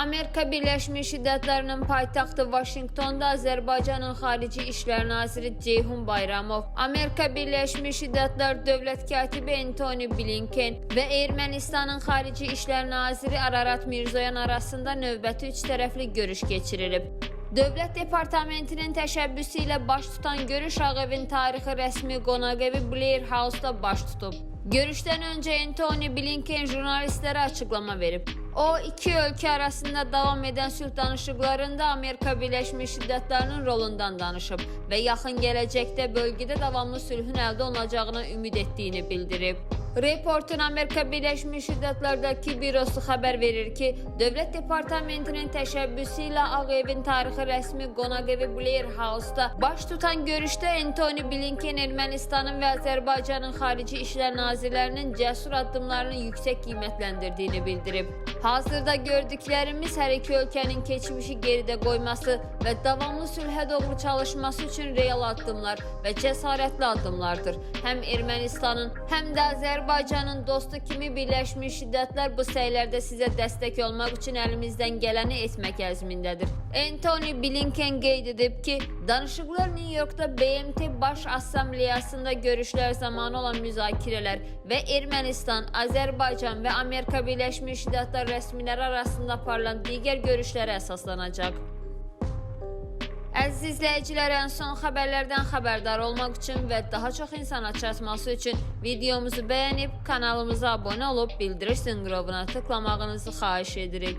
Amerika Birləşmiş Ştatlarının paytaxtı Vaşinqtonda Azərbaycanın Xarici İşlər Naziri Ceyhun Bayramov, Amerika Birləşmiş Ştatlar Dövlət katibi Antony Blinken və Ermənistanın Xarici İşlər Naziri Ararat Mirzoyan arasında növbəti üç tərəfli görüş keçirilib. Dövlət Departamentinin təşəbbüsü ilə baş tutan görüş Ağ Evin tarixi rəsmi qonaq evi Blair House-da baş tutub. Görüşdən öncə Antony Blinken jurnalistlərə açıqlama verib. O, iki ölkə arasında davam edən sülh danışıqlarında Amerika Birləşmiş Ştatlarının rolundan danışıb və yaxın gələcəkdə bölgədə davamlı sülhün əldə olunacağına ümid etdiyini bildirib. Reportun Amerika Birləşmiş Ştatlardakı bürosu xəbər verir ki, Dövlət Departamentinin təşəbbüsü ilə Ağ Evin tarixi rəsmi qonaq evi Blair House-da baş tutan görüşdə Antony Blinken Ermənistanın və Azərbaycanın xarici işlər nazirlərinin cəsur addımlarını yüksək qiymətləndirdiyini bildirib. Hazırda gördüklərimiz hər iki ölkənin keçmişi geridə qoyması və davamlı sülhə doğru çalışması üçün real addımlar və cəsarətli addımlardır. Həm Ermənistanın, həm də Azərbaycanın dostu kimi Birləşmiş Ştatlar bu səylərdə sizə dəstək olmaq üçün əlimizdən gələni etmək əzmindədir. Antony Blinken qeyd edib ki, danışıqlar New Yorkda BMT Baş Assambleyasında görüşlər zamanı olan müzakirələr və Ermənistan, Azərbaycan və Amerika Birləşmiş Ştatlar rəsmiləri arasında aparılan digər görüşlərə əsaslanacaq. Əziz izləyicilər, ən son xəbərlərdən xəbərdar olmaq üçün və daha çox insana çatması üçün videomuzu bəyənib kanalımıza abunə olub bildiriş zınqrovuna tıklamağınızı xahiş edirik.